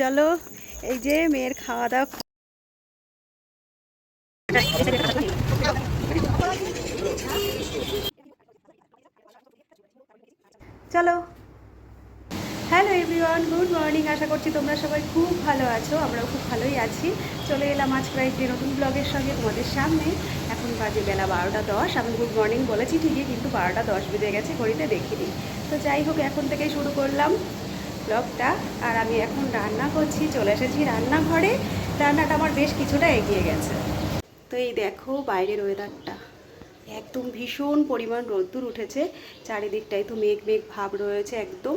চলো, এই যে মেয়ের খাওয়া দাওয়া চলো। হ্যালো এভরিওয়ান গুড মর্নিং আশা করছি তোমরা সবাই খুব ভালো আছো, আমরাও খুব ভালোই আছি। চলে এলাম আজকে একটি নতুন ব্লগের সঙ্গে তোমাদের সামনে। এখন বাজে বেলা বারোটা দশ, আমি গুড মর্নিং বলেছি ঠিকই, কিন্তু বারোটা দশ বেজে গেছে, ঘড়িতে দেখিনি। তো যাই হোক, এখন থেকেই শুরু করলাম। ব্লগটা। আর আমি এখন রান্না করছি, চলে এসেছি রান্নাঘরে। রান্নাটা আমার বেশ কিছুটা এগিয়ে গেছে। তো এই দেখো বাইরের ওয়েদারটা একদম ভীষণ পরিমাণ রোদ্দুর উঠেছে। চারিদিকটাই তো মেঘ মেঘ ভাব রয়েছে একদম।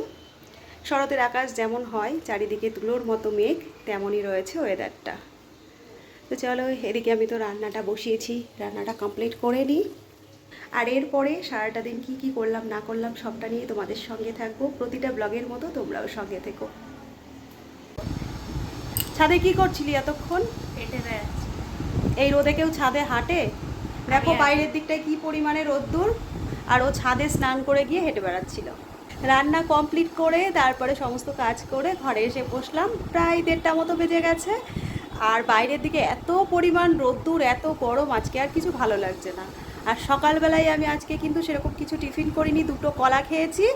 শরতের আকাশ যেমন হয়, চারিদিকে তুলোর মতো মেঘ, তেমনই রয়েছে ওয়েদারটা তো চলো এদিকে আমি তো রান্নাটা বসিয়েছি। রান্নাটা কমপ্লিট করে নিই। আর এরপরে সারাটা দিন কি কি করলাম না করলাম সবটা নিয়ে তোমাদের সঙ্গে থাকব। প্রতিটা ব্লগের মতো তোমরাও সঙ্গে থেকো। ছাদে কি করছিলি এতক্ষণ? এই রোদে কেউ ছাদে হাঁটে? দেখো বাইরের দিকটায় কি পরিমাণে রোদ্দুর। আর ও ছাদে স্নান করে গিয়ে হেঁটে বেড়াচ্ছিল। রান্না কমপ্লিট করে তারপরে সমস্ত কাজ করে ঘরে এসে বসলাম। প্রায় দেড়টা মতো বেজে গেছে। আর বাইরের দিকে এত পরিমাণ রোদ্দুর এত গরম আজকে আর কিছু ভালো লাগছে না। আর সকালবেলায় আমি আজকে কিন্তু সেরকম কিছু টিফিন করিনি, দুটো কলা খেয়েছি।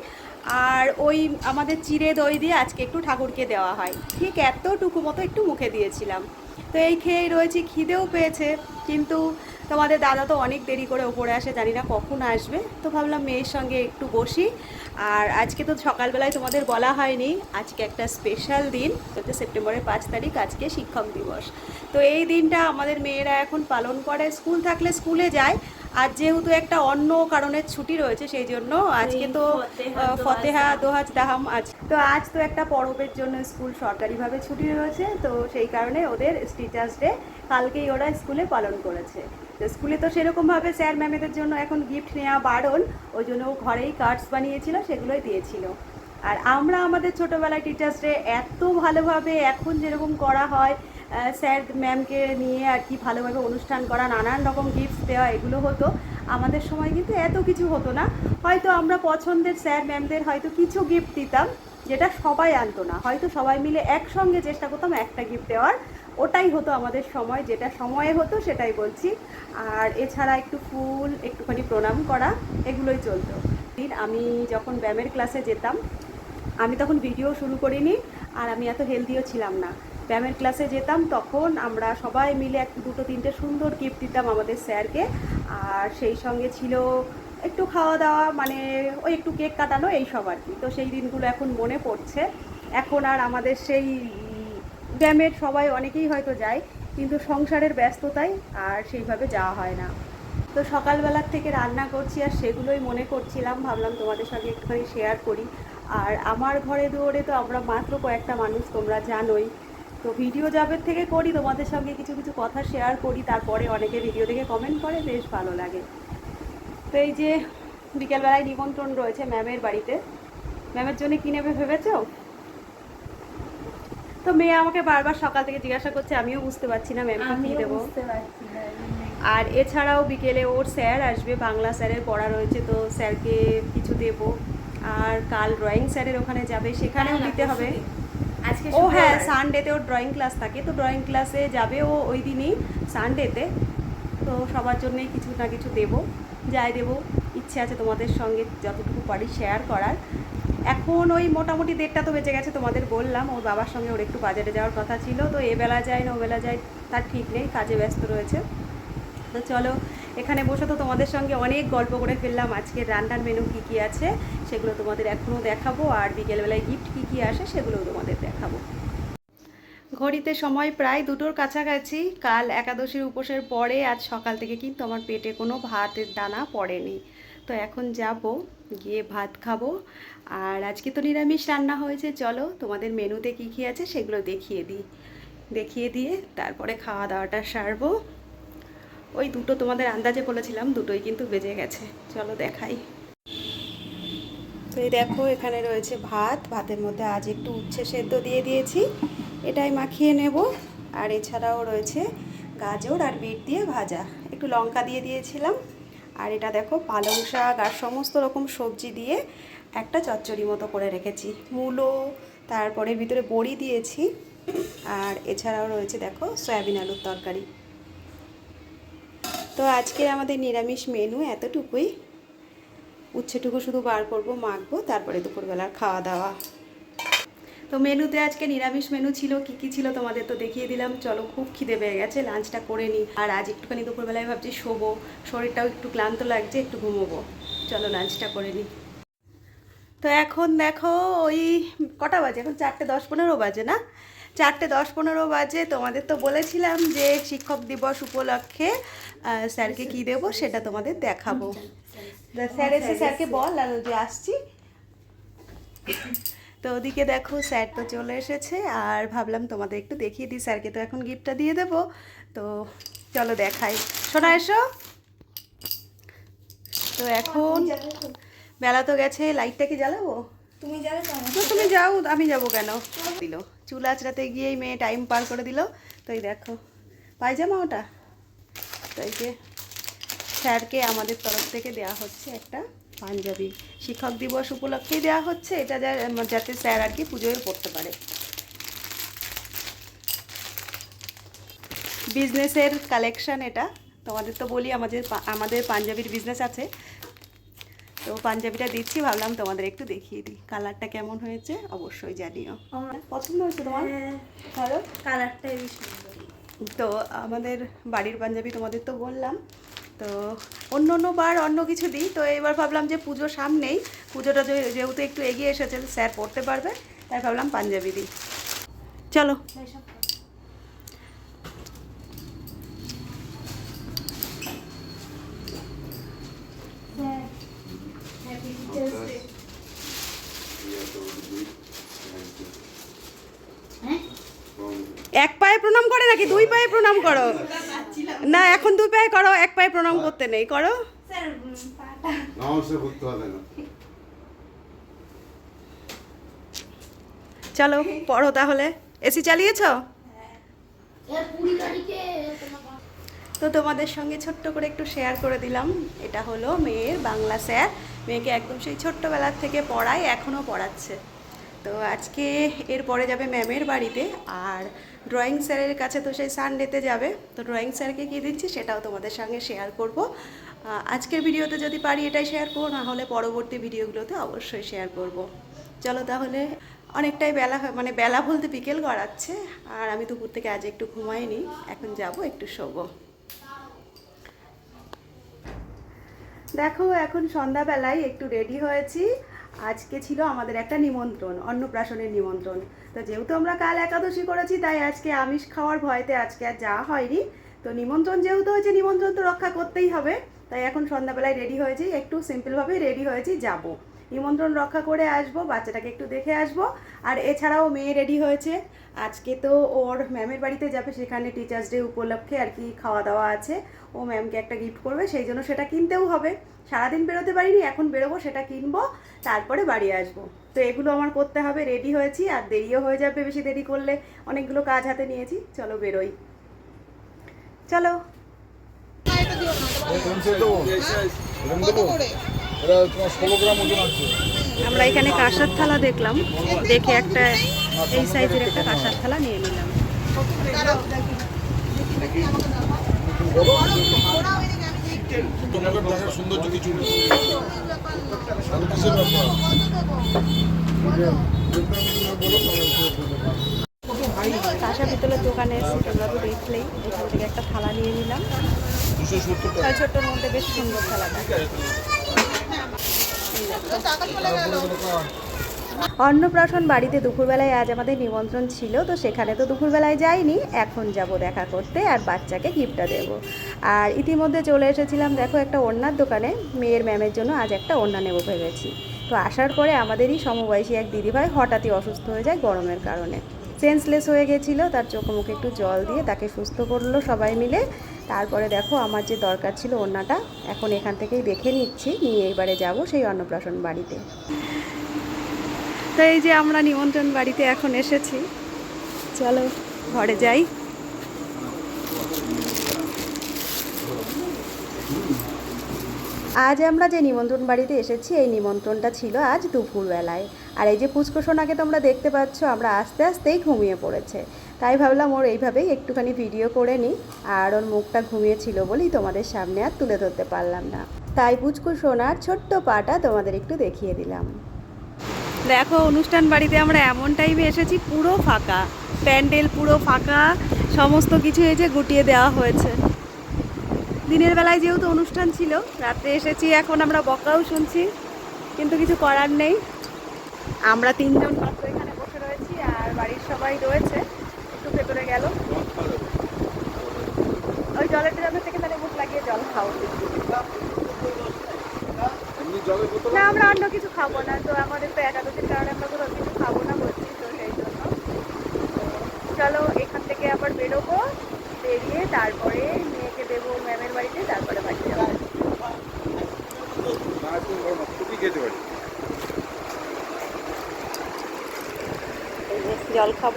আর ওই আমাদের চিড়ে দই দিয়ে আজকে একটু ঠাকুরকে দেওয়া হয়। ঠিক এতটুকু মতো একটু মুখে দিয়েছিলাম। তো এই খেয়েই রয়েছি, খিদেও পেয়েছে। কিন্তু তোমাদের দাদা তো অনেক দেরি করে ওপরে আসে, জানি না কখন আসবে। তো ভাবলাম মেয়ের সঙ্গে একটু বসি। আর আজকে তো সকালবেলায় তোমাদের বলা হয়নি, আজকে একটা স্পেশাল দিন। হচ্ছে সেপ্টেম্বরের পাঁচ তারিখ, আজকে শিক্ষক দিবস। তো এই দিনটা আমাদের মেয়েরা এখন পালন করে। স্কুল থাকলে স্কুলে যায় আর যেহেতু একটা অন্য কারণের ছুটি রয়েছে সেই জন্য আজকে তো ফতেহা দোহাজ দাহাম আজ। তো আজ তো একটা পরবের জন্য স্কুল সরকারিভাবে ছুটি রয়েছে তো সেই কারণে ওদের টিচার্স ডে কালকেই ওরা স্কুলে পালন করেছে। তো স্কুলে তো সেরকমভাবে স্যার ম্যামেদের জন্য এখন গিফট নেওয়া বারণ ওই জন্য ঘরেই কার্ডস বানিয়েছিল সেগুলোই দিয়েছিল। আর আমরা আমাদের ছোটোবেলায় টিচার্স ডে এত ভালোভাবে এখন যেরকম করা হয় স্যার ম্যামকে নিয়ে আর কি ভালোভাবে অনুষ্ঠান করা, নানান রকম গিফটস দেওয়া, এগুলো হতো। আমাদের সময় কিন্তু এত কিছু হতো না। হয়তো আমরা পছন্দের স্যার ম্যামদের হয়তো কিছু গিফট দিতাম, যেটা সবাই আনতো না। হয়তো সবাই মিলে একসঙ্গে চেষ্টা করতাম একটা গিফট দেওয়ার। ওটাই হতো আমাদের সময়, যেটা সময়ে হতো সেটাই বলছি। আর এছাড়া একটু ফুল, একটুখানি প্রণাম করা, এগুলোই চলতো। দিন আমি যখন ব্যায়ামের ক্লাসে যেতাম, আমি তখন ভিডিও শুরু করিনি, আর আমি এত হেলদিও ছিলাম না। ব্যায়ামের ক্লাসে যেতাম, তখন আমরা সবাই মিলে এক, দুটো, তিনটে সুন্দর গিফট দিতাম আমাদের স্যারকে। আর সেই সঙ্গে ছিল একটু খাওয়া দাওয়া মানে ওই একটু কেক কাটানো, এই সব আর কি। তো সেই দিনগুলো এখন মনে পড়ছে। এখন আর আমাদের সেই ব্যায়ামের সবাই অনেকেই হয়তো যায়, কিন্তু সংসারের ব্যস্ততায় আর সেইভাবে যাওয়া হয় না। তো সকালবেলার থেকে রান্না করছি আর সেগুলোই মনে করছিলাম। ভাবলাম তোমাদের সঙ্গে একটুখানি শেয়ার করি। আর আমার ঘরে দুয়ারে তো আমরা মাত্র কয়েকটা মানুষ, তোমরা জানোই। তো ভিডিও যাবের থেকে করি তোমাদের সঙ্গে কিছু কিছু কথা শেয়ার করি তারপরে অনেকে ভিডিও দেখে কমেন্ট করে বেশ ভালো লাগে। তো এই যে বিকেলবেলায় নিমন্ত্রণ রয়েছে ম্যামের বাড়িতে। ম্যামের জন্য কি নেবে ভেবেছো? তো মেয়ে আমাকে বারবার সকাল থেকে জিজ্ঞাসা করছে আমিও বুঝতে পারছি না ম্যামকে কি দেবো। আর এছাড়াও বিকেলে ওর স্যার আসবে বাংলা স্যারের পড়া রয়েছে তো স্যারকে কিছু দেব। আর কাল ড্রয়িং স্যারের ওখানে যাবে সেখানেও না, না, দিতে হবে। ও হ্যাঁ সানডেতে ওর ড্রয়িং ক্লাস থাকে তো ড্রয়িং ক্লাসে যাবে ও ওই দিনই সানডেতে তো সবার জন্যই কিছু না কিছু দেব যাই দেব ইচ্ছে আছে তোমাদের সঙ্গে যতটুকু পারি শেয়ার করার। এখন ওই মোটামুটি দেড়টা তো বেঁচে গেছে তোমাদের বললাম ওর বাবার সঙ্গে ওর একটু বাজারে যাওয়ার কথা ছিল তো এ বেলা যায় না ও বেলা যায় তার ঠিক নেই কাজে ব্যস্ত রয়েছে। তো চলো, এখানে বসে তো তোমাদের সঙ্গে অনেক গল্প করে ফেললাম। আজকের রান্নার মেনু কী কী আছে, সেগুলো তোমাদের এখনও দেখাবো, আর বিকেলবেলায় গিফট কী কী আসে, সেগুলোও তোমাদের দেখাবো। ঘড়িতে সময় প্রায় দুটোর কাছাকাছি, কাল একাদশীর উপোসের পরে আজ সকাল থেকে কিন্তু আমার পেটে কোনো ভাতের দানা পড়েনি। তো এখন যাব, গিয়ে ভাত খাব, আর আজকে তো নিরামিষ রান্না হয়েছে, চলো তোমাদের মেনুতে কী কী আছে সেগুলো দেখিয়ে দিই। দেখিয়ে দিয়ে তারপরে খাওয়া দাওয়াটা সারবো। ওই দুটো তোমাদের আন্দাজে বলেছিলাম, দুটোই কিন্তু বেজে গেছে। চলো দেখাই। তো এই দেখো, এখানে রয়েছে ভাত। ভাতের মধ্যে আজ একটু উচ্ছে সেদ্ধ দিয়ে দিয়েছি। এটাই মাখিয়ে নেব। আর এছাড়াও রয়েছে গাজর আর বিট দিয়ে ভাজা। একটু লঙ্কা দিয়ে দিয়েছিলাম। আর এটা দেখো, পালং শাক আর সমস্ত রকম সবজি দিয়ে একটা চচ্চড়ি মতো করে রেখেছি। মূলো, তারপরে ভিতরে বড়ি দিয়েছি। আর এছাড়াও রয়েছে দেখো, সয়াবিন আলুর তরকারি। তো আজকে আমাদের নিরামিষ মেনু এতটুকুই। উচ্ছেটুকু শুধু বার করব, মাখবো, তারপরে দুপুরবেলার খাওয়া দাওয়া। তো মেনুতে আজকে নিরামিষ মেনু ছিল, কি কি ছিল তোমাদের তো দেখিয়ে দিলাম। চলো খুব খিদে পেয়ে গেছে লাঞ্চটা করে নিই আর আজ একটুখানি দুপুরবেলায় ভাবছি শোবো, শরীরটাও একটু ক্লান্ত লাগছে, একটু ঘুমোবো। চলো লাঞ্চটা করে নিই তো এখন দেখো ওই কটা বাজে? এখন চারটে দশ পনেরো বাজে না? চারটে দশ পনেরো বাজে। তোমাদের তো বলেছিলাম যে শিক্ষক দিবস উপলক্ষে স্যারকে কি দেবো সেটা তোমাদের দেখাবো। স্যার এসে স্যারকে বল আর যে আসছি। তো ওদিকে দেখো স্যার তো চলে এসেছে আর ভাবলাম তোমাদের একটু দেখিয়ে দিই স্যারকে তো এখন গিফটটা দিয়ে দেবো। তো চলো দেখাই। শোনা এসো। তো এখন বেলা তো গেছে লাইটটা কি জ্বালাবো? তুমি যাও আমি যাব কেন? দিল। চুল আঁচড়াতে গিয়েই মেয়ে টাইম পার করে দিল। তো এই দেখো, পায়জামা ওটা? তো এই যে স্যারকে আমাদের তরফ থেকে দেওয়া হচ্ছে একটা পাঞ্জাবি। শিক্ষক দিবস উপলক্ষেই দেওয়া হচ্ছে, এটা যাতে স্যার আর কি পুজোয় পড়তে পারে। বিজনেসের কালেকশন এটা। তোমাদের তো বলি, আমাদের আমাদের পাঞ্জাবির বিজনেস আছে। তো পাঞ্জাবিটা দিচ্ছি ভাবলাম তোমাদের একটু দেখিয়ে দিই। কালারটা কেমন হয়েছে অবশ্যই জানিও। আমার পছন্দ হয়েছে তোমার? হ্যাঁ, ভালো? কালারটা তো আমাদের বাড়ির পাঞ্জাবি তোমাদের তো বললাম তো অন্য অন্য বার অন্য কিছু দিই। তো এবার ভাবলাম যে পুজো সামনেই পুজোটা যেহেতু একটু এগিয়ে এসেছে স্যার পড়তে পারবে তাই ভাবলাম পাঞ্জাবি দিই। চলো এইসব করো। Sir, happy Teachers Day. হ্যাঁ? এক পায়ে প্রণাম করে নাকি দুই পায়ে প্রণাম করো? না এখন দুই পায়ে করো এক পায়ে প্রণাম করতে নেই করো। চলো পড়ো তাহলে। এসি চালিয়েছো? তো তোমাদের সঙ্গে ছোট্ট করে একটু শেয়ার করে দিলাম। এটা হলো মেয়ের বাংলা স্যার। মেয়েকে একদম সেই ছোট্টবেলার থেকে পড়ায় এখনও পড়াচ্ছে। তো আজকে এরপরে যাবে ম্যামের বাড়িতে, আর ড্রয়িং স্যারের কাছে তো সেই সানডেতে যাবে। তো ড্রয়িং স্যারকে কী দিচ্ছি সেটাও তোমাদের সঙ্গে শেয়ার করব। আজকের ভিডিওতে যদি পারি এটাই শেয়ার করব, না হলে পরবর্তী ভিডিওগুলোতে অবশ্যই শেয়ার করব। চলো তাহলে, অনেকটাই বেলা মানে বেলা বলতে বিকেল গড়াচ্ছে, আর আমি দুপুর থেকে আজ একটু ঘুমাইনি, এখন যাব একটু শোবো। দেখো, এখন সন্ধ্যাবেলায় একটু রেডি হয়েছি। আজকে ছিল আমাদের একটা নিমন্ত্রণ, অন্নপ্রাশনের নিমন্ত্রণ। তো যেহেতু আমরা কাল একাদশী করেছি, তাই আজকে আমিষ খাওয়ার ভয়তে আজকে আর যাওয়া হয়নি। তো নিমন্ত্রণ যেহেতু হয়েছে, নিমন্ত্রণ তো রক্ষা করতেই হবে। তাই এখন সন্ধ্যাবেলায় রেডি হয়েছি, একটু সিম্পলভাবেই রেডি হয়েছি, যাব। নিমন্ত্রণ রক্ষা করে আসব, বাচ্চাটাকে একটু দেখে আসব। আর এছাড়াও মেয়ে রেডি হয়েছে। আজকে তো ওর ম্যামের বাড়িতে যাবে, সেখানে টিচার্স ডে উপলক্ষে আর কি খাওয়া দাওয়া আছে। ও ম্যামকে একটা গিফট করবে, সেই জন্য সেটা কিনতেও হবে। সারাদিন বেরোতে পারিনি, এখন বেরোবো, সেটা কিনবো, তারপরে বাড়ি আসব। তো এগুলো আমার করতে হবে, রেডি হয়েছি, আর দেরিও হয়ে যাবে বেশি দেরি করলে। অনেকগুলো কাজ হাতে নিয়েছি, চলো বেরোই। চলো। এটা তোমার আমরা এখানে কাঁসার থালা দেখলাম। দেখে একটা এই সাইজের একটা কাঁসার থালা নিয়ে নিলাম। কাঁসা পিতলের দোকানে এসে তোমরা তো দেখলেই এখান থেকে একটা থালা নিয়ে নিলাম। ছোট্টর মধ্যে বেশ সুন্দর থালাটা। অন্নপ্রাশন বাড়িতে দুপুরবেলায় আজ আমাদের নিমন্ত্রণ ছিল, তো সেখানে তো দুপুরবেলায় যাইনি। এখন যাব দেখা করতে আর বাচ্চাকে গিফটটা দেব। আর ইতিমধ্যে চলে এসেছিলাম, দেখো, একটা ওড়নার দোকানে। মেয়ের ম্যামের জন্য আজ একটা ওড়না নেব ভেবেছি। তো আসার পরে আমাদেরই সমবয়সী এক দিদিভাই হঠাৎই অসুস্থ হয়ে যায় গরমের কারণে। সেন্সলেস হয়ে গেছিল, তার চোখে মুখে একটু জল দিয়ে তাকে সুস্থ করল সবাই মিলে। তারপরে দেখো আমার যে দরকার ছিল ওড়নাটা, এখন এখান থেকেই দেখে নিচ্ছি, নিয়ে এইবারে যাব সেই অন্নপ্রাশন বাড়িতে। তো এই যে আমরা নিমন্ত্রণ বাড়িতে এখন এসেছি, চলো ঘরে যাই। আজ আমরা যে নিমন্ত্রণ বাড়িতে এসেছি, এই নিমন্ত্রণটা ছিল আজ দুপুরবেলায়। আর এই যে পুষ্কসোনাকে তোমরা দেখতে পাচ্ছ, আমরা আস্তে আস্তেই ঘুমিয়ে পড়েছে। তাই ভাবলাম ওর এইভাবেই একটুখানি ভিডিও করে নিই, আর ওর মুখটা ঘুমিয়েছিল বলেই তোমাদের সামনে আর তুলে ধরতে পারলাম না। তাই পুচকুসোনার ছোট্ট পাটা তোমাদের একটু দেখিয়ে দিলাম। দেখো, অনুষ্ঠান বাড়িতে আমরা এমন টাইমে এসেছি, পুরো ফাঁকা। প্যান্ডেল পুরো ফাঁকা, সমস্ত কিছু এই যে গুটিয়ে দেওয়া হয়েছে। দিনের বেলায় যেহেতু অনুষ্ঠান ছিল রাত্রে এসেছি, এখন আমরা বকাও শুনছি, কিন্তু কিছু করার নেই। আমরা তিনজন মাত্র এখানে বসে রয়েছি, আর বাড়ির সবাই রয়েছে। ভেতরে গেল। ওই জলের ড্রামে থেকে তাহলে মুখ লাগিয়ে জল খাও। না আমরা অন্য কিছু খাব না। তো আমাদের তো একাদশীর কারণে আমরা কোথাও কিছু খাব না বলছি তো সেই জন্য। চলো এখান থেকে আবার বেরোবো। বেরিয়ে তারপরে মেয়েকে দেবো ম্যামের বাড়িতে তারপরে বাড়ি যাব। জল খাব।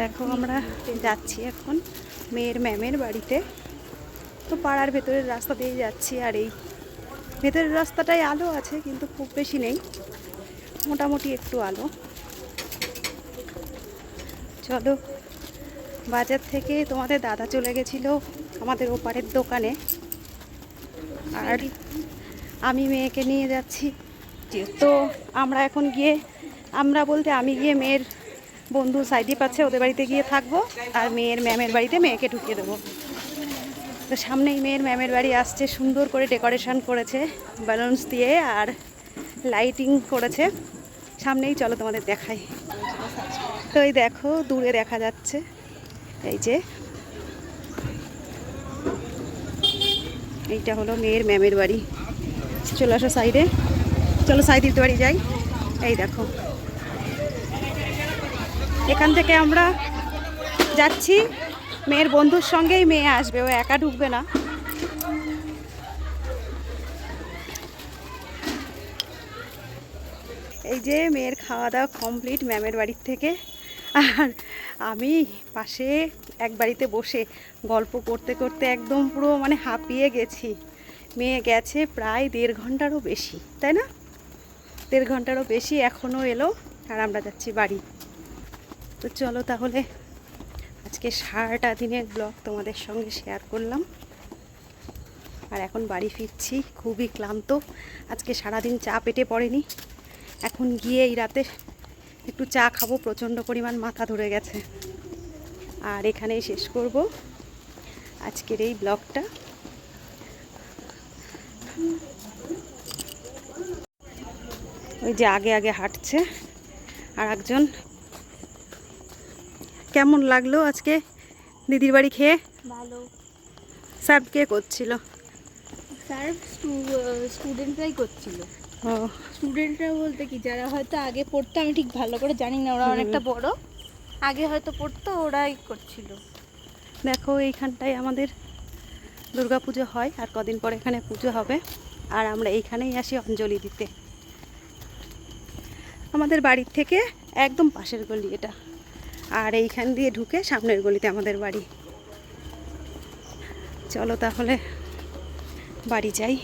দেখো, আমরা যাচ্ছি এখন মেয়ের ম্যামের বাড়িতে। তো পাড়ার ভেতরের রাস্তা দিয়ে যাচ্ছি আর এই ভেতরের রাস্তাটায় আলো আছে, কিন্তু খুব বেশি নেই। মোটামুটি একটু আলো। চলো, বাজার থেকে তোমাদের দাদা চলে গেছিল আমাদের ওপারের দোকানে। আর আমি মেয়েকে নিয়ে যাচ্ছি। তো আমরা এখন গিয়ে, আমরা বলতে আমি গিয়ে মেয়ের বন্ধু সাইদি পাচ্ছে, ওদের বাড়িতে গিয়ে থাকব আর মেয়ের ম্যামের বাড়িতে মেয়েকে ঢুকিয়ে দেবো। তো সামনেই মেয়ের ম্যামের বাড়ি আসছে, সুন্দর করে ডেকোরেশন করেছে ব্যালুনস দিয়ে আর লাইটিং করেছে। সামনেই চলো তোমাদের দেখাই। তো এই দেখো, দূরে দেখা যাচ্ছে, এই যে। এইটা হলো মেয়ের ম্যামের বাড়ি। চলে আসো সাইডে। চলো সাইদিতে বাড়ি যাই। এই দেখো। এখান থেকে আমরা যাচ্ছি। মেয়ের বন্ধুর সঙ্গেই মেয়ে আসবে, ও একা ঢুকবে না। এই যে মেয়ের খাওয়া দাওয়া কমপ্লিট ম্যামের বাড়ির থেকে। আর আমি পাশে এক বাড়িতে বসে গল্প করতে করতে একদম পুরো মানে হাঁপিয়ে গেছি। মেয়ে গেছে প্রায় দেড় ঘন্টারও বেশি, তাই না? দেড় ঘন্টারও বেশি এখনও এলো, আর আমরা যাচ্ছি বাড়ি। তো চলো তাহলে আজকে সারাটা দিনের ব্লগ তোমাদের সঙ্গে শেয়ার করলাম। আর এখন বাড়ি ফিরছি, খুবই ক্লান্ত। আজকে সারাদিন চা পেটে পড়েনি। এখন গিয়ে এই রাতে একটু চা খাব, প্রচণ্ড পরিমাণ মাথা ধরে গেছে। আর এখানেই শেষ করব আজকের এই ব্লগটা ওই যে আগে আগে হাঁটছে আর একজন কেমন লাগল আজকে দিদির বাড়ি খেয়ে? ভালো। সার্ভ কে করছিল? স্যার স্টুডেন্টরাই করছিল। ও। স্টুডেন্টরা বলতে কি যারা হয়তো আগে পড়তো আমি ঠিক ভালো করে জানি না ওরা অনেকটা বড়। আগে হয়তো পড়তো ওরাই করছিল। দেখো এইখানটায় আমাদের দুর্গা পুজো হয় আর কদিন পর এখানে পুজো হবে। আর আমরা এইখানেই আসি অঞ্জলি দিতে। আমাদের বাড়ির থেকে একদম পাশের গলি এটা। আর এইখান দিয়ে ঢুকে সামনের গলিতে আমাদের বাড়ি। চলো তাহলে বাড়ি যাই।